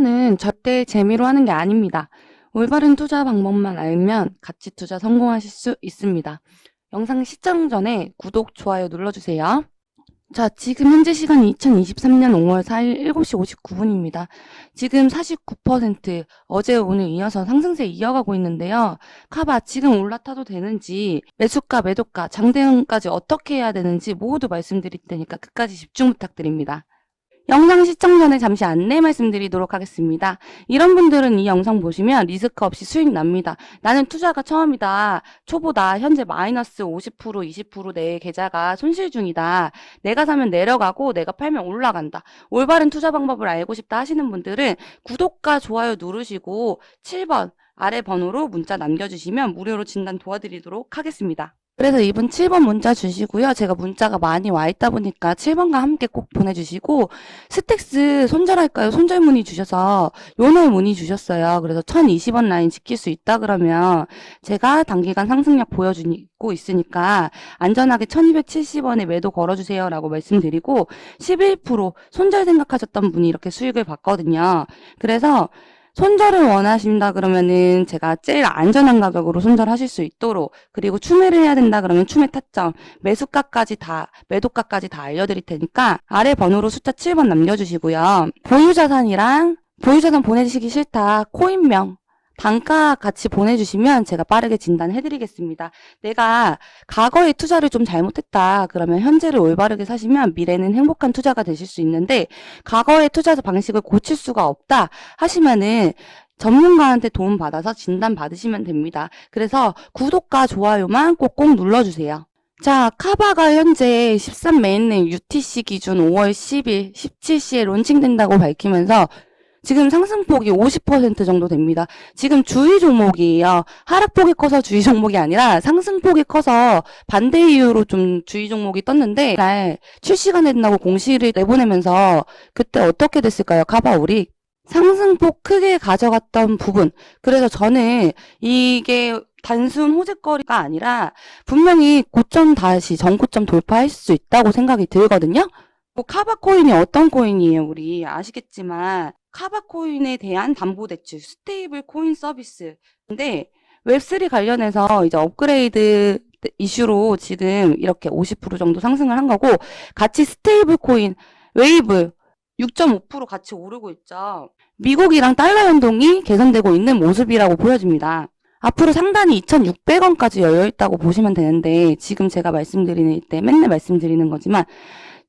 투자는 절대 재미로 하는 게 아닙니다. 올바른 투자 방법만 알면 가치 투자 성공하실 수 있습니다. 영상 시청 전에 구독, 좋아요 눌러주세요. 자, 지금 현재 시간이 2023년 5월 4일 7시 59분입니다. 지금 49% 어제 오늘 이어서 상승세 이어가고 있는데요. 카바 지금 올라타도 되는지 매수가, 매도가, 장대응까지 어떻게 해야 되는지 모두 말씀드릴 테니까 끝까지 집중 부탁드립니다. 영상 시청 전에 잠시 안내 말씀드리도록 하겠습니다. 이런 분들은 이 영상 보시면 리스크 없이 수익 납니다. 나는 투자가 처음이다. 초보다. 현재 마이너스 50% 20%내 계좌가 손실 중이다. 내가 사면 내려가고 내가 팔면 올라간다. 올바른 투자 방법을 알고 싶다 하시는 분들은 구독과 좋아요 누르시고 7번 아래 번호로 문자 남겨주시면 무료로 진단 도와드리도록 하겠습니다. 그래서 이분 7번 문자 주시고요. 제가 문자가 많이 와 있다 보니까 7번과 함께 꼭 보내주시고 스택스 손절할까요? 손절 문의 주셔서 요날 문의 주셨어요. 그래서 1020원 라인 지킬 수 있다 그러면 제가 단기간 상승력 보여주고 있으니까 안전하게 1270원에 매도 걸어주세요 라고 말씀드리고 11% 손절 생각하셨던 분이 이렇게 수익을 봤거든요. 그래서 손절을 원하신다 그러면은 제가 제일 안전한 가격으로 손절하실 수 있도록 그리고 추매를 해야 된다 그러면 추매 타점 매수가까지 다 매도가까지 다 알려드릴 테니까 아래 번호로 숫자 7번 남겨주시고요. 보유자산이랑 보유자산 보내주시기 싫다. 코인명 단가 같이 보내주시면 제가 빠르게 진단해드리겠습니다. 내가 과거에 투자를 좀 잘못했다. 그러면 현재를 올바르게 사시면 미래는 행복한 투자가 되실 수 있는데 과거의 투자 방식을 고칠 수가 없다 하시면은 전문가한테 도움 받아서 진단 받으시면 됩니다. 그래서 구독과 좋아요만 꼭꼭 눌러주세요. 자, 카바가 현재 13 메인넷 UTC 기준 5월 10일 17시에 론칭된다고 밝히면서 지금 상승폭이 50% 정도 됩니다. 지금 주의 종목이에요. 하락폭이 커서 주의 종목이 아니라 상승폭이 커서 반대 이유로 좀 주의 종목이 떴는데 날 출시가 된다고 공시를 내보내면서 그때 어떻게 됐을까요? 카바울이 상승폭 크게 가져갔던 부분. 그래서 저는 이게 단순 호재거리가 아니라 분명히 고점 다시 전고점 돌파할 수 있다고 생각이 들거든요. 뭐 카바 코인이 어떤 코인이에요? 우리 아시겠지만 카바코인에 대한 담보대출 스테이블 코인 서비스. 근데 웹3 관련해서 이제 업그레이드 이슈로 지금 이렇게 50% 정도 상승을 한 거고 같이 스테이블 코인 웨이브 6.5% 같이 오르고 있죠. 미국이랑 달러 연동이 개선되고 있는 모습이라고 보여집니다. 앞으로 상단이 2,600원까지 열려 있다고 보시면 되는데 지금 제가 말씀드리는 때 맨날 말씀드리는 거지만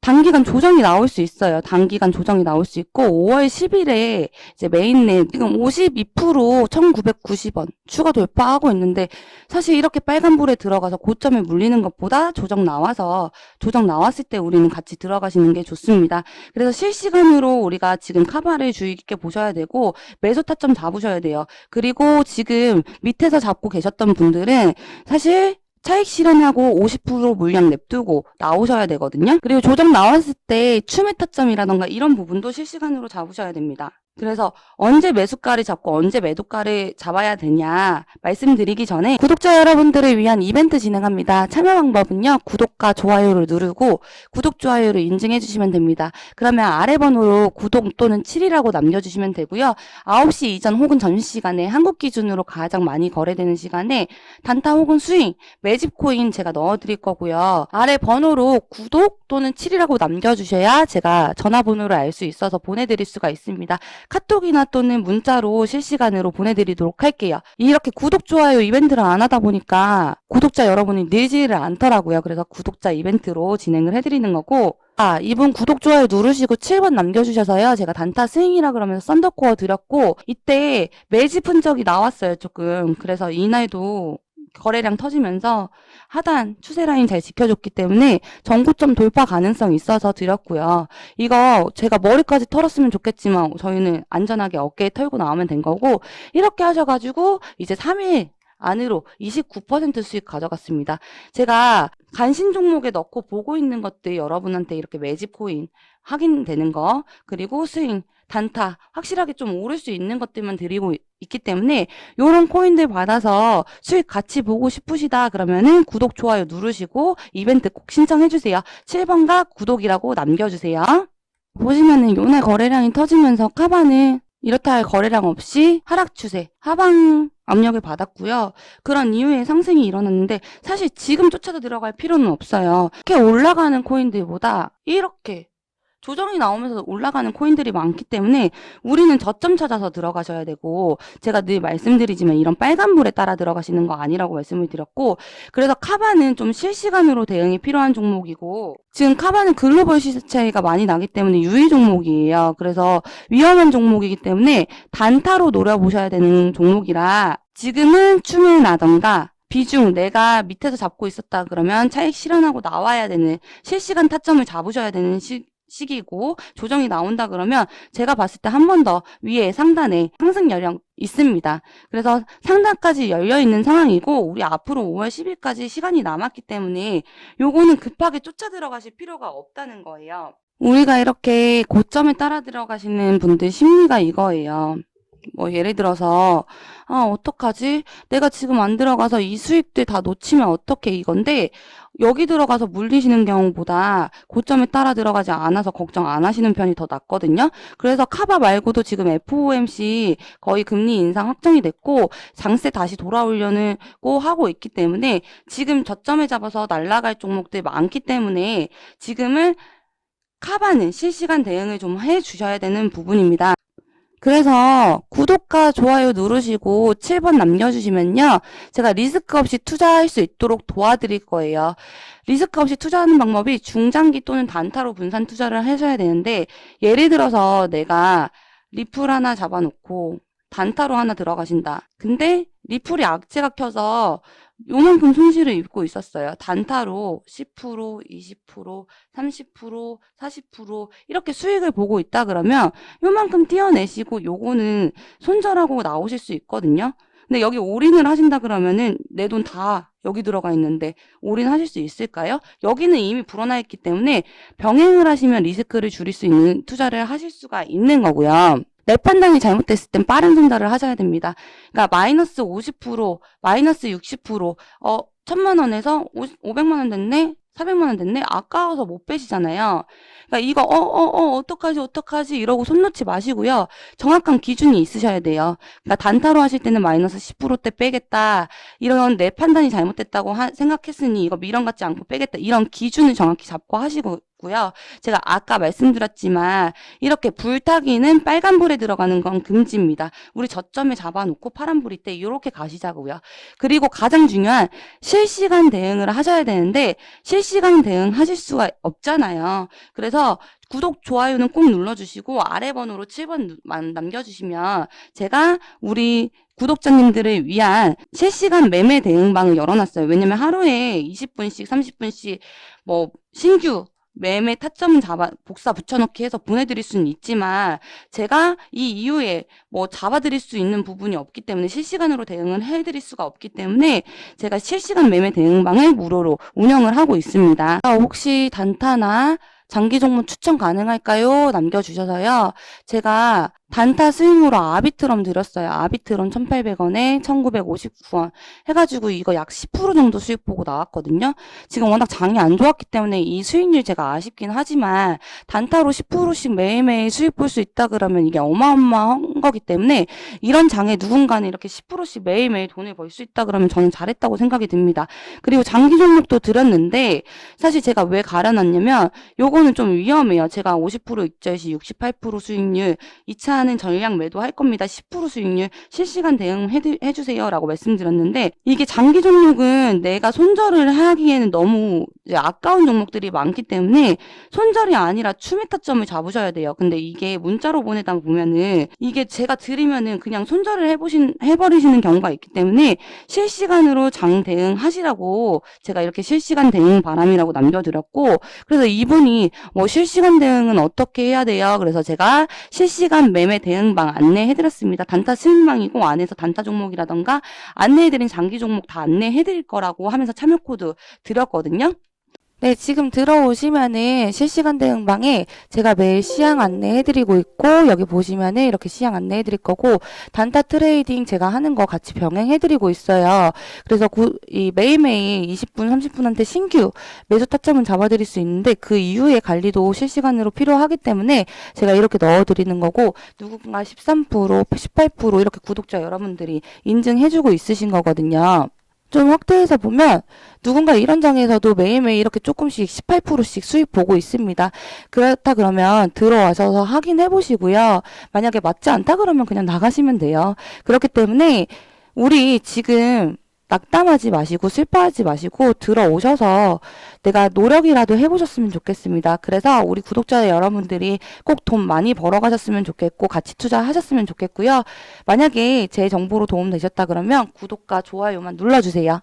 단기간 조정이 나올 수 있어요. 단기간 조정이 나올 수 있고 5월 10일에 이제 메인넷 지금 52% 1,990원 추가 돌파하고 있는데 사실 이렇게 빨간불에 들어가서 고점에 물리는 것보다 조정 나와서 조정 나왔을 때 우리는 같이 들어가시는 게 좋습니다. 그래서 실시간으로 우리가 지금 카바를 주의 깊게 보셔야 되고 매수 타점 잡으셔야 돼요. 그리고 지금 밑에서 잡고 계셨던 분들은 사실 차익 실현하고 50% 물량 냅두고 나오셔야 되거든요. 그리고 조정 나왔을 때 추매 타점이라던가 이런 부분도 실시간으로 잡으셔야 됩니다. 그래서 언제 매수가를 잡고 언제 매도가를 잡아야 되냐 말씀드리기 전에 구독자 여러분들을 위한 이벤트 진행합니다. 참여 방법은요. 구독과 좋아요를 누르고 구독, 좋아요를 인증해 주시면 됩니다. 그러면 아래 번호로 구독 또는 7이라고 남겨주시면 되고요. 9시 이전 혹은 점심시간에 한국 기준으로 가장 많이 거래되는 시간에 단타 혹은 스윙, 매집 코인 제가 넣어드릴 거고요. 아래 번호로 구독 또는 7이라고 남겨주셔야 제가 전화번호를 알 수 있어서 보내드릴 수가 있습니다. 카톡이나 또는 문자로 실시간으로 보내드리도록 할게요. 이렇게 구독, 좋아요 이벤트를 안 하다 보니까 구독자 여러분이 늘지를 않더라고요. 그래서 구독자 이벤트로 진행을 해드리는 거고 아, 이분 구독, 좋아요 누르시고 7번 남겨주셔서요. 제가 단타 스윙이라 그러면서 썬더코어 드렸고, 이때 매집 흔적이 나왔어요, 조금. 그래서 이날도 거래량 터지면서 하단 추세 라인 잘 지켜줬기 때문에 전고점 돌파 가능성이 있어서 드렸고요. 이거 제가 머리까지 털었으면 좋겠지만 저희는 안전하게 어깨에 털고 나오면 된 거고 이렇게 하셔가지고 이제 3일 안으로 29% 수익 가져갔습니다. 제가 간신 종목에 넣고 보고 있는 것들 여러분한테 이렇게 매집 코인 확인되는 거 그리고 스윙 단타 확실하게 좀 오를 수 있는 것들만 드리고 있기 때문에 이런 코인들 받아서 수익 같이 보고 싶으시다 그러면은 구독 좋아요 누르시고 이벤트 꼭 신청해 주세요. 7번과 구독이라고 남겨주세요. 보시면은 요날 거래량이 터지면서 카바는 이렇다 할 거래량 없이 하락 추세, 하방 압력을 받았고요. 그런 이후에 상승이 일어났는데 사실 지금 쫓아서 들어갈 필요는 없어요. 이렇게 올라가는 코인들보다 이렇게 조정이 나오면서 올라가는 코인들이 많기 때문에 우리는 저점 찾아서 들어가셔야 되고 제가 늘 말씀드리지만 이런 빨간불에 따라 들어가시는 거 아니라고 말씀을 드렸고 그래서 카바는 좀 실시간으로 대응이 필요한 종목이고 지금 카바는 글로벌 시세 차이가 많이 나기 때문에 유의 종목이에요. 그래서 위험한 종목이기 때문에 단타로 노려보셔야 되는 종목이라 지금은 추매나던가 비중 내가 밑에서 잡고 있었다 그러면 차익 실현하고 나와야 되는 실시간 타점을 잡으셔야 되는 시, 시기고 조정이 나온다 그러면 제가 봤을 때 한 번 더 위에 상단에 상승 여력 있습니다. 그래서 상단까지 열려 있는 상황이고 우리 앞으로 5월 10일까지 시간이 남았기 때문에 요거는 급하게 쫓아 들어가실 필요가 없다는 거예요. 우리가 이렇게 고점에 따라 들어가시는 분들 심리가 이거예요. 뭐 예를 들어서 아 어떡하지? 내가 지금 안 들어가서 이 수익들 다 놓치면 어떡해 이건데 여기 들어가서 물리시는 경우보다 고점에 따라 들어가지 않아서 걱정 안 하시는 편이 더 낫거든요. 그래서 카바 말고도 지금 FOMC 거의 금리 인상 확정이 됐고 장세 다시 돌아오려고 하고 있기 때문에 지금 저점에 잡아서 날아갈 종목들 많기 때문에 지금은 카바는 실시간 대응을 좀 해주셔야 되는 부분입니다. 그래서 구독과 좋아요 누르시고 7번 남겨주시면요. 제가 리스크 없이 투자할 수 있도록 도와드릴 거예요. 리스크 없이 투자하는 방법이 중장기 또는 단타로 분산 투자를 하셔야 되는데 예를 들어서 내가 리플 하나 잡아놓고 단타로 하나 들어가신다. 근데 리플이 악재가 켜서 요만큼 손실을 입고 있었어요. 단타로 10%, 20%, 30%, 40% 이렇게 수익을 보고 있다 그러면 요만큼 띄어내시고 요거는 손절하고 나오실 수 있거든요. 근데 여기 올인을 하신다 그러면은 내 돈 다 여기 들어가 있는데 올인하실 수 있을까요? 여기는 이미 불어나 있기 때문에 병행을 하시면 리스크를 줄일 수 있는 투자를 하실 수가 있는 거고요. 내 판단이 잘못됐을 땐 빠른 손절을 하셔야 됩니다. 그러니까 마이너스 50%, 마이너스 60%, 어, 천만 원에서 500만 원 됐네? 400만 원 됐네? 아까워서 못 빼시잖아요. 그러니까 이거 어어 어 어, 떡하지 어떡하지 이러고 손 놓지 마시고요. 정확한 기준이 있으셔야 돼요. 그러니까 단타로 하실 때는 마이너스 10%대 빼겠다. 이런 내 판단이 잘못됐다고 하, 생각했으니 이거 미련 갖지 않고 빼겠다. 이런 기준을 정확히 잡고 하시고 고요. 제가 아까 말씀드렸지만 이렇게 불타기는 빨간불에 들어가는 건 금지입니다. 우리 저점에 잡아놓고 파란불일 때 이렇게 가시자고요. 그리고 가장 중요한 실시간 대응을 하셔야 되는데 실시간 대응 하실 수가 없잖아요. 그래서 구독, 좋아요는 꼭 눌러주시고 아래 번호로 7번 남겨주시면 제가 우리 구독자님들을 위한 실시간 매매 대응방을 열어놨어요. 왜냐면 하루에 20분씩, 30분씩 뭐 신규 매매 타점 잡아 복사 붙여넣기 해서 보내드릴 수는 있지만 제가 이 이후에 뭐 잡아드릴 수 있는 부분이 없기 때문에 실시간으로 대응을 해드릴 수가 없기 때문에 제가 실시간 매매 대응방을 무료로 운영을 하고 있습니다. 혹시 단타나 장기 종목 추천 가능할까요? 남겨주셔서요. 제가 단타 스윙으로 아비트럼 드렸어요. 아비트럼 1,800원에 1,959원 해가지고 이거 약 10% 정도 수익 보고 나왔거든요. 지금 워낙 장이 안 좋았기 때문에 이 수익률 제가 아쉽긴 하지만 단타로 10%씩 매일매일 수익 볼 수 있다 그러면 이게 어마어마한 거기 때문에 이런 장에 누군가는 이렇게 10%씩 매일매일 돈을 벌 수 있다 그러면 저는 잘했다고 생각이 듭니다. 그리고 장기 종목도 드렸는데 사실 제가 왜 가려놨냐면 요거는 좀 위험해요. 제가 50% 익절 시 68% 수익률 2차 하는 전량 매도할 겁니다. 10% 수익률 실시간 대응 해 주세요. 라고 말씀드렸는데 이게 장기 종목은 내가 손절을 하기에는 너무 아까운 종목들이 많기 때문에 손절이 아니라 추메타점을 잡으셔야 돼요. 근데 이게 문자로 보내다 보면은 이게 제가 드리면은 그냥 손절을 해보신, 해버리시는 경우가 있기 때문에 실시간으로 장 대응 하시라고 제가 이렇게 실시간 대응 바람이라고 남겨드렸고 그래서 이분이 뭐 실시간 대응은 어떻게 해야 돼요? 그래서 제가 실시간 매 매매 대응방 안내해드렸습니다. 단타 수익망이고 안에서 단타 종목이라던가 안내해드린 장기 종목 다 안내해드릴 거라고 하면서 참여 코드 드렸거든요. 네, 지금 들어오시면은 실시간 대응방에 제가 매일 시향 안내해드리고 있고, 여기 보시면은 이렇게 시향 안내해드릴 거고, 단타 트레이딩 제가 하는 거 같이 병행해드리고 있어요. 그래서 구- 이 매일매일 20분, 30분한테 신규 매수 타점은 잡아드릴 수 있는데, 그 이후의 관리도 실시간으로 필요하기 때문에 제가 이렇게 넣어드리는 거고, 누군가 13%, 18% 이렇게 구독자 여러분들이 인증해주고 있으신 거거든요. 좀 확대해서 보면 누군가 이런 장에서도 매일매일 이렇게 조금씩 18%씩 수익 보고 있습니다. 그렇다 그러면 들어와서 확인해 보시고요. 만약에 맞지 않다 그러면 그냥 나가시면 돼요. 그렇기 때문에 우리 지금 낙담하지 마시고 슬퍼하지 마시고 들어오셔서 내가 노력이라도 해보셨으면 좋겠습니다. 그래서 우리 구독자 여러분들이 꼭 돈 많이 벌어가셨으면 좋겠고 같이 투자하셨으면 좋겠고요. 만약에 제 정보로 도움 되셨다 그러면 구독과 좋아요만 눌러주세요.